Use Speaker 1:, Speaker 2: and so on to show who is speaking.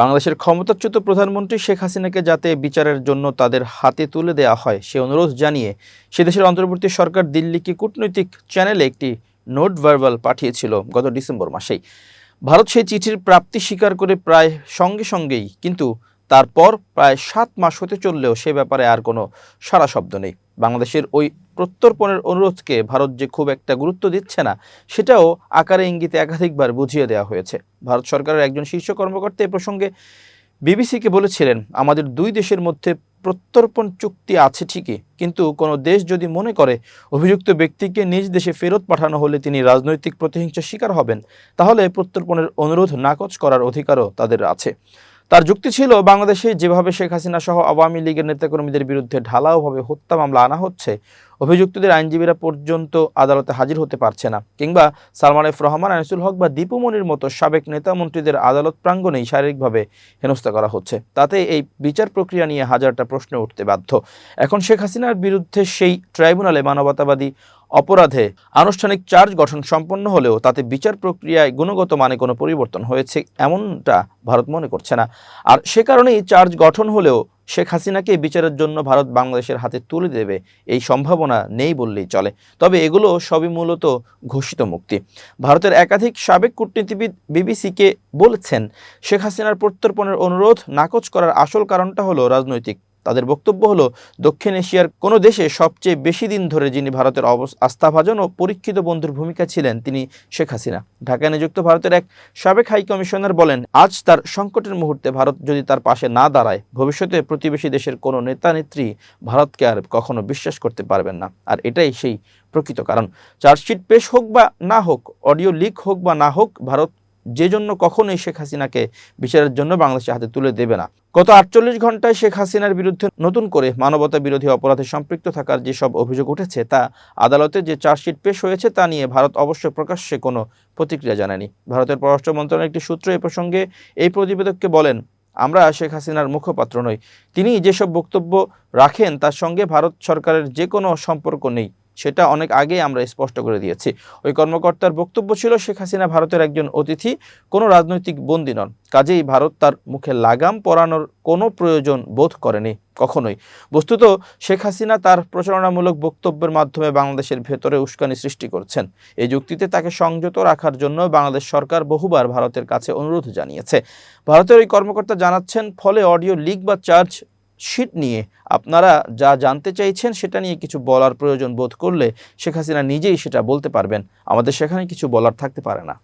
Speaker 1: বাংলাদেশের ক্ষমতাচ্যুত প্রধানমন্ত্রী শেখ হাসিনাকে যাতে বিচারের জন্য তাদের হাতে তুলে দেওয়া হয়, সে অনুরোধ জানিয়ে সে দেশের অন্তর্বর্তী সরকার দিল্লিকে কূটনৈতিক চ্যানেলে একটি নোট ভার্বাল পাঠিয়েছিল গত ডিসেম্বর মাসেই। ভারত সেই চিঠির প্রাপ্তি স্বীকার করে প্রায় সঙ্গে সঙ্গেই, কিন্তু তারপর প্রায় সাত মাস হতে চললেও সে ব্যাপারে আর কোনো সারা শব্দ নেই। বাংলাদেশের ওই প্রত্যর্পণের অনুরোধকে ভারত যে খুব একটা গুরুত্ব দিচ্ছে না, সেটাও আকারে ইঙ্গিতে একাধিকবার বুঝিয়ে দেওয়া হয়েছে। ভারত সরকারের একজন শীর্ষ কর্মকর্তা এ প্রসঙ্গে বিবিসিকে বলেছিলেন, আমাদের দুই দেশের মধ্যে প্রত্যর্পণ চুক্তি আছে ঠিকই, কিন্তু কোনো দেশ যদি মনে করে অভিযুক্ত ব্যক্তিকে নিজ দেশে ফেরত পাঠানো হলে তিনি রাজনৈতিক প্রতিহিংসার শিকার হবেন, তাহলে প্রত্যর্পণের অনুরোধ নাকচ করার অধিকারও তাদের আছে। তার যুক্তি ছিল, বাংলাদেশে যেভাবে শেখ হাসিনা সহ আওয়ামী লীগের নেতাকর্মীদের বিরুদ্ধে ঢালাওভাবে হত্যা মামলা আনা হচ্ছে, অভিযুক্তদের আইনজীবীরা পর্যন্ত আদালতে হাজির হতে পারছে না। কিংবা সালমান এফ রহমান, আনিসুল হক বা দীপুমনির মতো সাবেক নেতা মন্ত্রীদের আদালত প্রাঙ্গণেই শারীরিকভাবে হেনস্থা করা হচ্ছে। তাতে এই বিচার প্রক্রিয়া নিয়ে হাজারটা প্রশ্ন উঠতে বাধ্য। এখন শেখ হাসিনার বিরুদ্ধে সেই ট্রাইব্যুনালে মানবতাবাদী অপরাধে আনুষ্ঠানিক চার্জ গঠন সম্পন্ন হলেও তাতে বিচার প্রক্রিয়ায় গুণগত মানে কোনো পরিবর্তন হয়েছে এমনটা ভারত মনে করছে না। আর সে কারণেই চার্জ গঠন হলেও শেখ হাসিনাকে বিচারের জন্য ভারত বাংলাদেশের হাতে তুলে দেবে এই সম্ভাবনা নেই বললেই চলে। তবে এগুলো সবই মূলত ঘোষিত মুক্তি। ভারতের একাধিক সাবেক কূটনীতিবিদ বিবিসিকে বলেছেন, শেখ হাসিনার প্রত্যর্পণের অনুরোধ নাকচ করার আসল কারণটা হলো রাজনৈতিক তাদের বক্তব্য হলো, দক্ষিণ এশিয়ার কোনো দেশে সবচেয়ে বেশি দিন ধরে যিনি ভারতের আস্থাভাজন ও পরীক্ষিত বন্ধুর ভূমিকা ছিলেন তিনি শেখ হাসিনা। ঢাকায় নিযুক্ত ভারতের এক সাবেক হাই কমিশনার বলেন, আজ তার সংকটের মুহূর্তে ভারত যদি তার পাশে না দাঁড়ায়, ভবিষ্যতে প্রতিবেশী দেশের কোনো নেতা নেত্রী ভারতকে আর কখনো বিশ্বাস করতে পারবেন না। আর এটাই সেই প্রকৃত কারণ। চার্জশিট পেশ হোক বা না হোক, অডিও লিক হোক বা না হোক, ভারত যে জন্য কখনোই শেখ হাসিনাকে বিচারের জন্য বাংলাদেশের হাতে তুলে দেবে না। গত আটচল্লিশ ঘন্টায় শেখ হাসিনার বিরুদ্ধে নতুন করে মানবতা বিরোধী অপরাধে সম্পৃক্ত থাকার যেসব অভিযোগ উঠেছে, তা আদালতে যে চার্জশিট পেশ হয়েছে তা নিয়ে ভারত অবশ্য প্রকাশ্যে কোনো প্রতিক্রিয়া জানায়নি। ভারতের পররাষ্ট্র মন্ত্রণালয়ের একটি সূত্র এ প্রসঙ্গে এই প্রতিবেদককে বলেন, আমরা শেখ হাসিনার মুখপাত্র নই। তিনি যেসব বক্তব্য রাখেন তার সঙ্গে ভারত সরকারের যে কোনো সম্পর্ক নেই। সেটা অনেক আগেই আমরা স্পষ্ট করে দিয়েছি। ওই কর্মকর্তার বক্তব্য ছিল, শেখ হাসিনা ভারতের একজন অতিথি, কোনো রাজনৈতিক বন্দী নন। কাজেই ভারত তার মুখে লাগাম পরানোর কোনো প্রয়োজন বোধ করেনি, কখনোই। বস্তুত, শেখ হাসিনা তার প্রচারণামূলক বক্তব্যের মাধ্যমে বাংলাদেশের ভেতরে উস্কানি সৃষ্টি করছেন। এই যুক্তিতে তাকে সংযত রাখার জন্য বাংলাদেশ সরকার বহুবার ভারতের কাছে অনুরোধ জানিয়েছে। ভারতের ওই কর্মকর্তা জানাচ্ছেন, ফলে অডিও লিক বা চার্জ শিট নিয়ে আপনারা যা জানতে চাইছেন সেটা নিয়ে কিছু বলার প্রয়োজন বোধ করলে শেখ হাসিনা নিজেই সেটা বলতে পারবেন। আমাদের সেখানে কিছু বলার থাকতে পারে না।